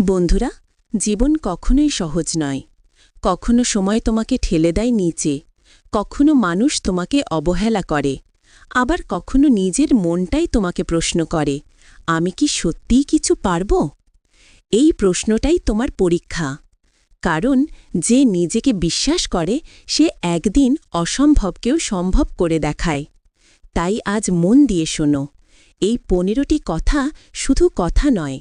বন্ধুরা, জীবন কখনোই সহজ নয়। কখনো সময় তোমাকে ঠেলে দেয় নিচে, কখনো মানুষ তোমাকে অবহেলা করে, আবার কখনো নিজের মনটাই তোমাকে প্রশ্ন করে, আমি কি সত্যিই কিছু পারব? এই প্রশ্নটাই তোমার পরীক্ষা। কারণ, যে নিজেকে বিশ্বাস করে, সে একদিন অসম্ভবকেও সম্ভব করে দেখায়। তাই আজ মন দিয়ে শোনো, এই পনেরোটি কথা শুধু কথা নয়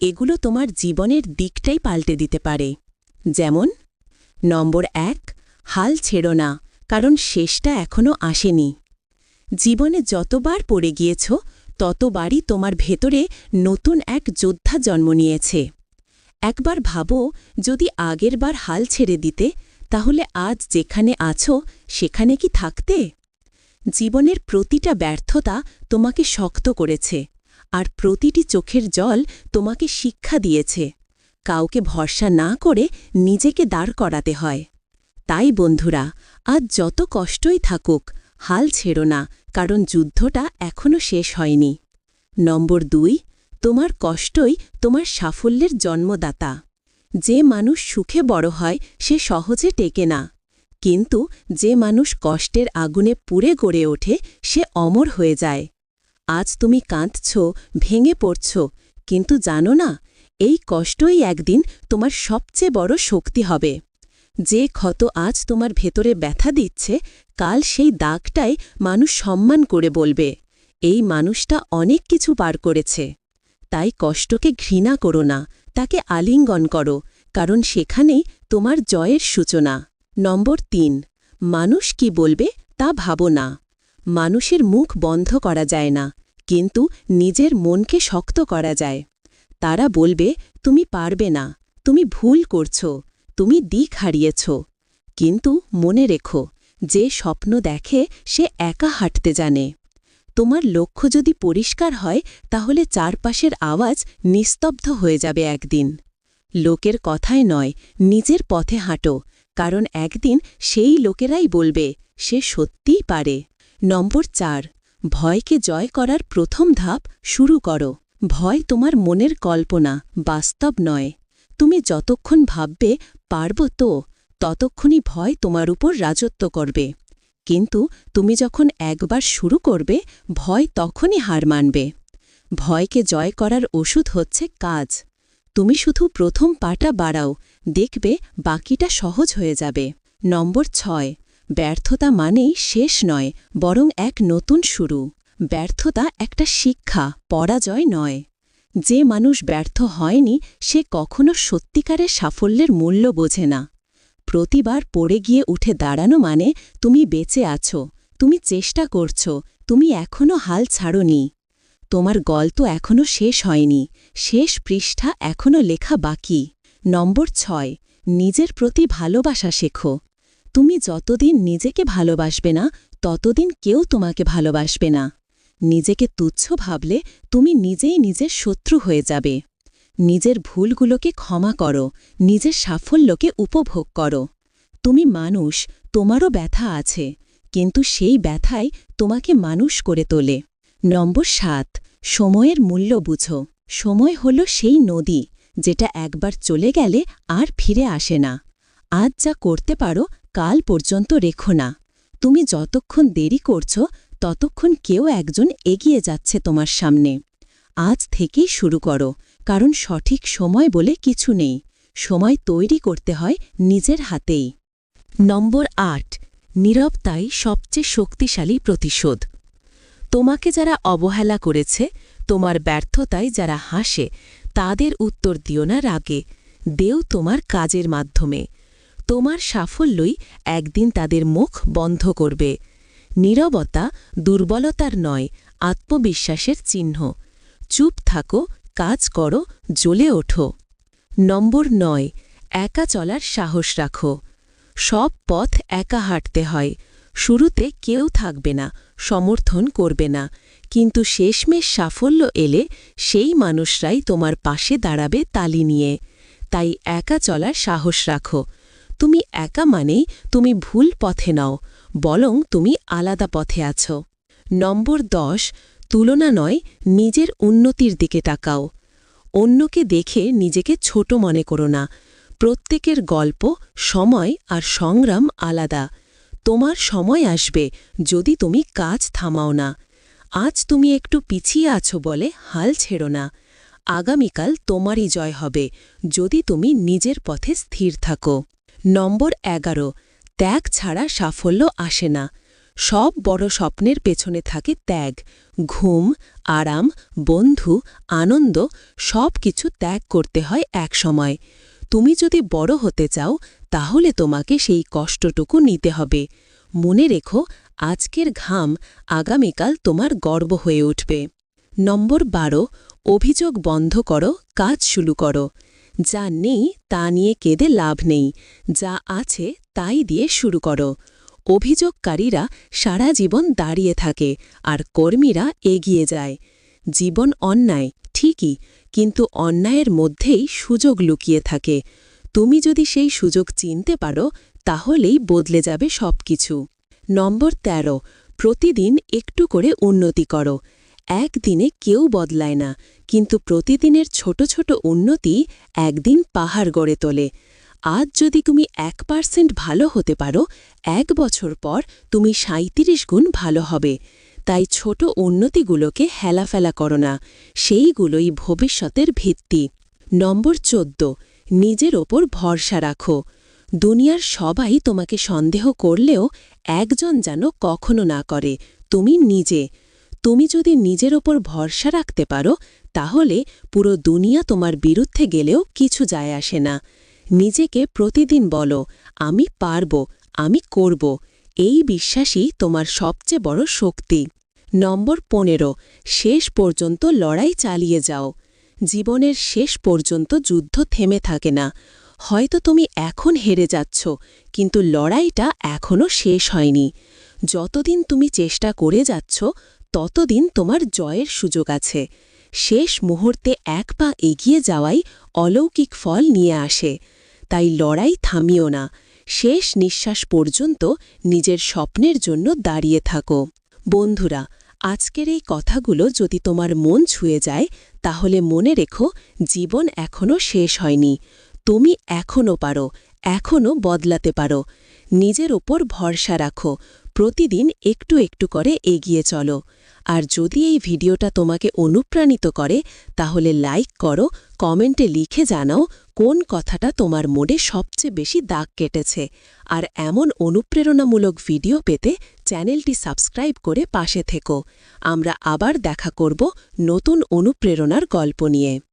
এগুলো তোমার জীবনের দিকটাই পাল্টে দিতে পারে। যেমন, নম্বর এক, হাল ছেড়ো না, কারণ শেষটা এখনও আসেনি। জীবনে যতবার পড়ে গিয়েছ, ততবারই তোমার ভেতরে নতুন এক যোদ্ধা জন্ম নিয়েছে। একবার ভাবো, যদি আগেরবার হাল ছেড়ে দিতে, তাহলে আজ যেখানে আছো, সেখানে কি থাকতে? জীবনের প্রতিটা ব্যর্থতা তোমাকে শক্ত করেছে। আর প্রতিটি চোখের জল তোমাকে শিক্ষা দিয়েছে। কাউকে ভরসা না করে নিজেকে দাঁড় করাতে হয়। তাই বন্ধুরা, আজ যত কষ্টই থাকুক, হাল ছেড়ো না, কারণ যুদ্ধটা এখনও শেষ হয়নি। নম্বর দুই, তোমার কষ্টই তোমার সাফল্যের জন্মদাতা। যে মানুষ সুখে বড় হয়, সে সহজে টেকে না। কিন্তু যে মানুষ কষ্টের আগুনে পুড়ে গড়ে ওঠে, সে অমর হয়ে যায়। আজ তুমি কাঁদছ, ভেঙে পড়ছ। কিন্তু জানো না, এই কষ্টই একদিন তোমার সবচেয়ে বড় শক্তি হবে। যে ক্ষত আজ তোমার ভেতরে ব্যথা দিচ্ছে, কাল সেই দাগটাই মানুষ সম্মান করে বলবে। এই মানুষটা অনেক কিছু পার করেছে। তাই কষ্টকে ঘৃণা করো না, তাকে আলিঙ্গন করো, কারণ সেখানেই তোমার জয়ের সূচনা। নম্বর তিন, মানুষ কি বলবে তা ভাবো না। মানুষের মুখ বন্ধ করা যায় না, কিন্তু নিজের মনকে শক্ত করা যায়। তারা বলবে, তুমি পারবে না, তুমি ভুল করছ, তুমি দিক হারিয়েছ। কিন্তু মনে রেখো, যে স্বপ্ন দেখে সে একা হাঁটতে জানে। তোমার লক্ষ্য যদি পরিষ্কার হয়, তাহলে চারপাশের আওয়াজ নিস্তব্ধ হয়ে যাবে একদিন। লোকের কথায় নয়, নিজের পথে হাঁটো, কারণ একদিন সেই লোকেরাই বলবে, সে সত্যিই পারে। নম্বর চার, ভয়কে জয় করার প্রথম ধাপ শুরু করো। ভয় তোমার মনের কল্পনা, বাস্তব নয়। তুমি যতক্ষণ ভাববে পারব তো, ততক্ষণই ভয় তোমার উপর রাজত্ব করবে। কিন্তু তুমি যখন একবার শুরু করবে, ভয় তখনই হার মানবে। ভয়কে জয় করার ওষুধ হচ্ছে কাজ। তুমি শুধু প্রথম পাটা বাড়াও, দেখবে বাকিটা সহজ হয়ে যাবে। নম্বর ছয় ব্যর্থতা মানেই শেষ নয়, বরং এক নতুন শুরু। ব্যর্থতা একটা শিক্ষা, পরাজয় নয়। যে মানুষ ব্যর্থ হয়নি, সে কখনো সত্যিকারের সাফল্যের মূল্য বোঝে না। প্রতিবার পড়ে গিয়ে উঠে দাঁড়ানো মানে তুমি বেঁচে আছো, তুমি চেষ্টা করছ, তুমি এখনও হাল ছাড়নি। তোমার গল্প এখনও শেষ হয়নি, শেষ পৃষ্ঠা এখনও লেখা বাকি। নম্বর ছয়, নিজের প্রতি ভালোবাসা শেখো। তুমি যতদিন নিজেকে ভালোবাসবে না, ততদিন কেউ তোমাকে ভালোবাসবে না। নিজেকে তুচ্ছ ভাবলে তুমি নিজেই নিজের শত্রু হয়ে যাবে। নিজের ভুলগুলোকে ক্ষমা করো, নিজের সাফল্যকে উপভোগ করো। তুমি মানুষ, তোমারও ব্যথা আছে, কিন্তু সেই ব্যথাই তোমাকে মানুষ করে তোলে। নম্বর সাত, সময়ের মূল্য বুঝো। সময় হল সেই নদী, যেটা একবার চলে গেলে আর ফিরে আসে না। আজ যা করতে পারো কাল পর্যন্ত রেখো না। তুমি যতক্ষণ দেরি করছ, ততক্ষণ কেউ একজন এগিয়ে যাচ্ছে তোমার সামনে। আজ থেকেই শুরু করো, কারণ সঠিক সময় বলে কিছু নেই। সময় তৈরি করতে হয় নিজের হাতেই। নম্বর আট, নীরবতাই সবচেয়ে শক্তিশালী প্রতিশোধ। তোমাকে যারা অবহেলা করেছে, তোমার ব্যর্থতায় যারা হাসে, তাদের উত্তর দিও না রাগে। দেও তোমার কাজের মাধ্যমে। তোমার সাফল্যই একদিন তাদের মুখ বন্ধ করবে। নীরবতা দুর্বলতার নয়, আত্মবিশ্বাসের চিহ্ন। চুপ থাকো, কাজ করো, জ্বলে ওঠো। নম্বর নয়, একা চলার সাহস রাখো। সব পথ একা হাঁটতে হয়। শুরুতে কেউ থাকবে না, সমর্থন করবে না। কিন্তু শেষমেশ সাফল্য এলে সেই মানুষরাই তোমার পাশে দাঁড়াবে তালি নিয়ে। তাই একা চলার সাহস রাখো। তুমি একা মানেই তুমি ভুল পথে নাও বলং তুমি আলাদা পথে আছো। নম্বর দশ, তুলনা নয়, নিজের উন্নতির দিকে তাকাও। অন্যকে দেখে নিজেকে ছোট মনে করো না। প্রত্যেকের গল্প, সময় আর সংগ্রাম আলাদা। তোমার সময় আসবে যদি তুমি কাজ থামাও না। আজ তুমি একটু পিছিয়ে আছো বলে হাল ছেড়ো না। আগামীকাল তোমারই জয় হবে যদি তুমি নিজের পথে স্থির থাকো। নম্বর এগারো। ত্যাগ ছাড়া সাফল্য আসে না। সব বড় স্বপ্নের পেছনে থাকে ত্যাগ। ঘুম, আরাম, বন্ধু, আনন্দ, সব কিছু ত্যাগ করতে হয় এক সময়। তুমি যদি বড় হতে চাও, তাহলে তোমাকে সেই কষ্টটুকু নিতে হবে। মনে রেখো, আজকের ঘাম আগামীকাল তোমার গর্ব হয়ে উঠবে। নম্বর বারো, অভিযোগ বন্ধ করো, কাজ শুরু করো। যা নেই তা নিয়ে কেঁদে লাভ নেই। যা আছে তাই দিয়ে শুরু করো। অভিযোগকারীরা সারা জীবন দাঁড়িয়ে থাকে আর কর্মীরা এগিয়ে যায়। জীবন অন্যায়, ঠিকই, কিন্তু অন্যায়ের মধ্যেই সুযোগ লুকিয়ে থাকে। তুমি যদি সেই সুযোগ চিনতে পারো, তাহলেই বদলে যাবে সবকিছু। নম্বর ১৩ প্রতিদিন একটু করে উন্নতি করো। একদিনে কেউ বদলায় না, কিন্তু প্রতিদিনের ছোট ছোট উন্নতি একদিন পাহাড় গড়ে তোলে। আজ যদি তুমি এক পার্সেন্ট ভালো হতে পারো, এক বছর পর তুমি সাঁত্রিশ গুণ ভালো হবে। তাই ছোট উন্নতিগুলোকে হেলাফেলা করো না, সেইগুলোই ভবিষ্যতের ভিত্তি। নম্বর চোদ্দ, নিজের ওপর ভরসা রাখো। দুনিয়ার সবাই তোমাকে সন্দেহ করলেও একজন যেন কখনো না করে, তুমি নিজে। তুমি যদি নিজের ওপর ভরসা রাখতে পারো, তাহলে পুরো দুনিয়া তোমার বিরুদ্ধে গেলেও কিছু যায় আসে না। নিজেকে প্রতিদিন বলো, আমি পারব, আমি করব। এই বিশ্বাসই তোমার সবচেয়ে বড় শক্তি। নম্বর পনেরো, শেষ পর্যন্ত লড়াই চালিয়ে যাও। জীবনের শেষ পর্যন্ত যুদ্ধ থেমে থাকে না। হয়তো তুমি এখন হেরে যাচ্ছ, কিন্তু লড়াইটা এখনও শেষ হয়নি। যতদিন তুমি চেষ্টা করে যাচ্ছ ততদিন তোমার জয়ের সুযোগ আছে। শেষ মুহূর্তে এক পা এগিয়ে যাওয়াই অলৌকিক ফল নিয়ে আসে। তাই লড়াই থামিও না। শেষ নিঃশ্বাস পর্যন্ত নিজের স্বপ্নের জন্য দাঁড়িয়ে থাকো। বন্ধুরা, আজকের এই কথাগুলো যদি তোমার মন ছুঁয়ে যায়, তাহলে মনে রেখো জীবন এখনও শেষ হয়নি। তুমি এখনও পারো এখনও বদলাতে পারো। নিজের ওপর ভরসা রাখো। প্রতিদিন একটু একটু করে এগিয়ে চলো। আর যদি এই ভিডিওটা তোমাকে অনুপ্রাণিত করে, তাহলে লাইক করো, কমেন্টে লিখে জানাও কোন কথাটা তোমার মোডে সবচেয়ে বেশি দাগ কেটেছে। আর এমন অনুপ্রেরণামূলক ভিডিও পেতে চ্যানেলটি সাবস্ক্রাইব করে পাশে থেকো। আমরা আবার দেখা করব নতুন অনুপ্রেরণার গল্প নিয়ে।